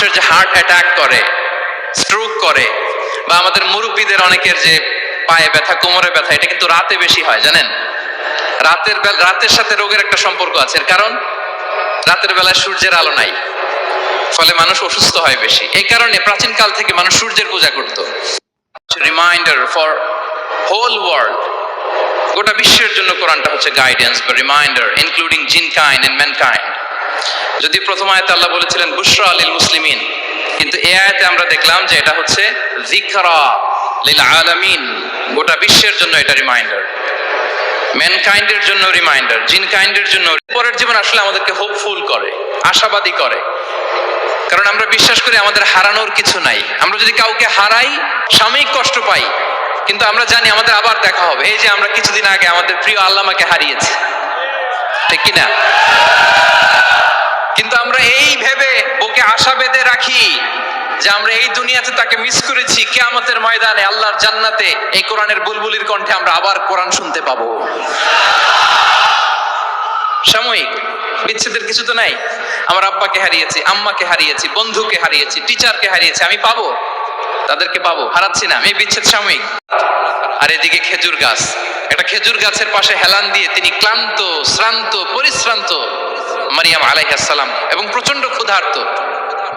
মানুষের যে heart attack করে স্ট্রোক করে, বা আমাদের মুরব্বীদের অনেকের যে পায়ে ব্যথা, কোমরে ব্যথা, এটা কিন্তু রাতে বেশি হয়, জানেন? রাতের রাতের সাথে রোগের একটা সম্পর্ক আছে, এর কারণ? রাতের বেলায় সূর্যের আলো নাই, ফলে মানুষ অসুস্থ হয় বেশি। এই কারণে প্রাচীন কাল থেকে মানুষ সূর্যের পূজা করত। রিমাইন্ডার ফর হোল ওয়ার্ল্ড গোটা বিশ্বের জন্য কোরআনটা হচ্ছে গাইডেন্স বা reminder including jinn kind and man mankind যদি প্রথম আয়াতে আল্লাহ বলেছিলেন, বুশরা আলিল মুসলিমিন, কিন্তু এ আয়াতে আমরা দেখলাম যে এটা হচ্ছে যিকরা লিল আলামিন। গোটা বিশ্বের জন্য এটা রিমাইন্ডার ম্যানকাইন্ডের জন্য রিমাইন্ডার জিন কাইন্ডের জন্য পরের জীবন আসলে আমাদেরকে হোপফুল করে, আশাবাদী করে। কারণ আমরা বিশ্বাস করি আমাদের হারানোর কিছু নাই। আমরা যদি কাউকে হারাই, সাময়িক কষ্ট পাই কিন্তু আমরা জানি আমাদের আবার দেখা হবে। এই যে আমরা কিছুদিন আগে আমাদের প্রিয় আল্লামাকে হারিয়েছি। ঠিক কিনা? কিন্তু আমরা এই ভেবে ওকে আশা বেঁধে রাখি যে আমরা এই দুনিয়াতে তাকে মিস করেছি। কেয়ামতের ময়দানে আল্লাহর জান্নাতে এই কোরআনের বুলবুলির কণ্ঠে আমরা আবার কোরআন শুনতে পাবো। সাময়িক, বিচ্ছেদের কিছু তো নাই। আমার আব্বাকে হারিয়েছি, আম্মাকে হারিয়েছি, বন্ধুকে হারিয়েছি টিচারকে হারিয়েছি, আমি পাবো? তাদেরকে পাবো? হারাচ্ছি না। আমি বিচ্ছেদ সাময়িক। আর এদিকে খেজুর গাছ। একটা খেজুর গাছের পাশে হেলান দিয়ে তিনি ক্লান্ত, শ্রান্ত, পরিশ্রান্ত মারিয়াম আলাইহাসালাম এবং প্রচণ্ড ক্ষুধার্ত।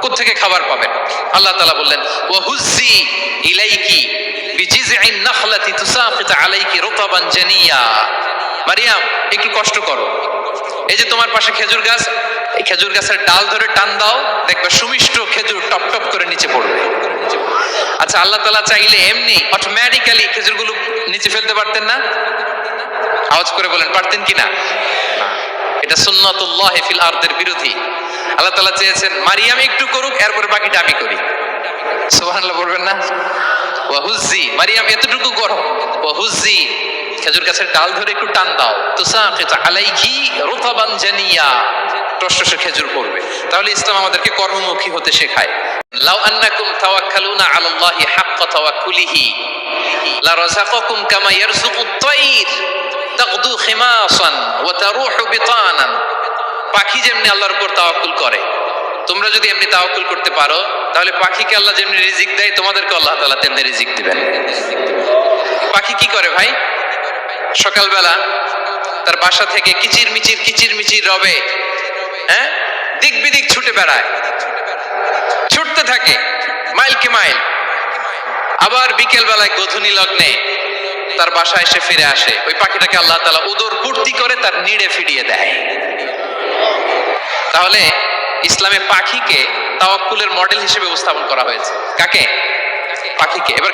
কোত্থেকে খাবার পাবেন? আল্লাহ তালা বললেন ইলাইকি বিজিজইন নাখলাতি তুসাফিত আলাইকি মারিয়াম এই যে তোমার পাশে খেজুর গাছ, এই খেজুর গাছের ডাল ধরে টান দাও, দেখবে সুমিষ্ট খেজুর টপ টপ করে নিচে পড়বে। আচ্ছা আল্লাহ তালা চাইলে এমনি অটোমেটিক্যালি খেজুরগুলো নিচে ফেলতে পারতেন না? আওয়াজ করে বলেন, পারতেন কি না? এটা সুন্নাতুল্লাহ ফিল আর্দের বিরোধী। আল্লাহ তালা চেয়েছেন মারিয়াম একটু করুক, এরপরে বাকিটা আমি করি। সুবহানাল্লাহ বলবেন না? ওয়াহুজি মারিয়াম এতটুকু করো। ওয়াহুজ্জি খেজুর গাছের ডাল ধরে একটু টান দাও। রুতাবান জানিয়া খেজুর করবে তাহলে ইসলাম আমাদেরকে কর্মমুখী হতে শেখায়। লাউ লা পাখি যেমনি আল্লাহর উপর তাওয়াক্কুল করে, তোমরা যদি এমনি তাওয়াক্কুল করতে পারো, তাহলে পাখিকে আল্লাহ যেমনি রিজিক দেয়, তোমাদেরকে আল্লাহ তাআলা তেমনি রিজিক দিবেন। পাখি কি করে ভাই? সকালবেলা তার বাসা থেকে কিচির মিচির কিচির মিচির রবে হ্যাঁ? দিক বিদিক ছুটে বেড়ায়। ছুটতে থাকে মাইলকে মাইল। আবার বিকেল বেলায় গধুনি লগ্নে তার বাসায় এসে ফিরে আসে। ওই পাখিটাকে আল্লাহ তালা উদর পূর্তি করে তার নিড়ে ফিরিয়ে দেয়। তাহলে ইসলামে পাখিকে তাওয়াক্কুলের মডেল হিসেবে উপস্থাপন করা হয়েছে। কাকে? পাখিকে। এবার